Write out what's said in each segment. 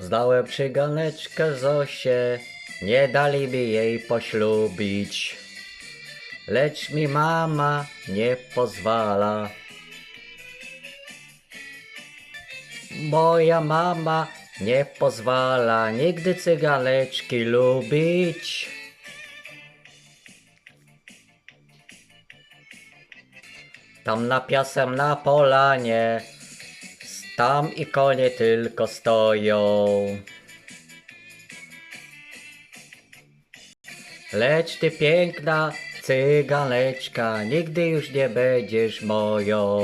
Zdałem przyganeczkę Zosię, nie dali mi jej poślubić. Lecz mi mama nie pozwala. Moja mama nie pozwala nigdy cyganeczki lubić. Tam na piasem na polanie, tam i konie tylko stoją. Lecz ty piękna cyganeczka, nigdy już nie będziesz moją.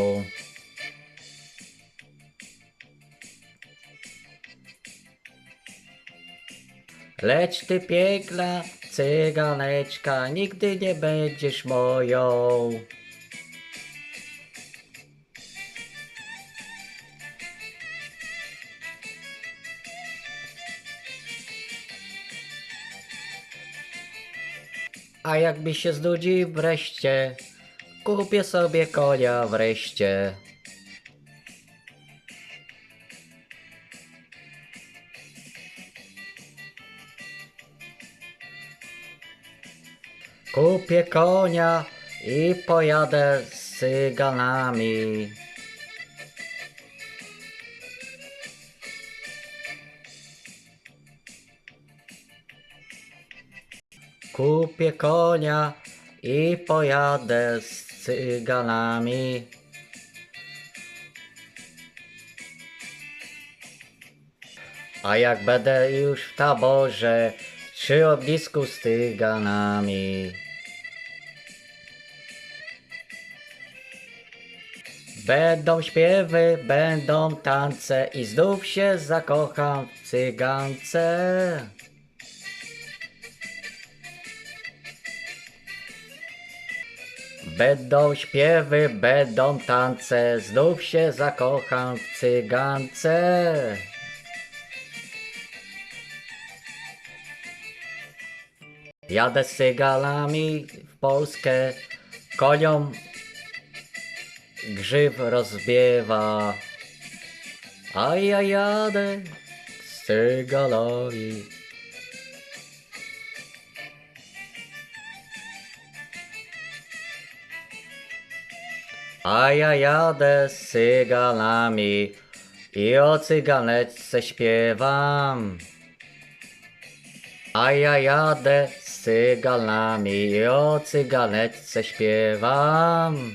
Lecz ty piękna cyganeczka, nigdy nie będziesz moją. A jak mi się znudzi wreszcie, kupię sobie konia wreszcie. Kupię konia i pojadę z cyganami. Kupię konia i pojadę z cyganami. A jak będę już w taborze, przy ognisku z cyganami. Będą śpiewy, będą tance i znów się zakocham w cygance. Będą śpiewy, będą tance, znów się zakocham w cygance. Jadę z cyganami w Polskę, koniom grzyw rozbiewa. A ja jadę z cyganami. A ja jadę z cyganami i o cyganeczce śpiewam. A ja jadę z cyganami i o cyganeczce śpiewam.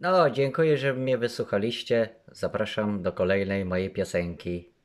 No, dziękuję, że mnie wysłuchaliście. Zapraszam do kolejnej mojej piosenki.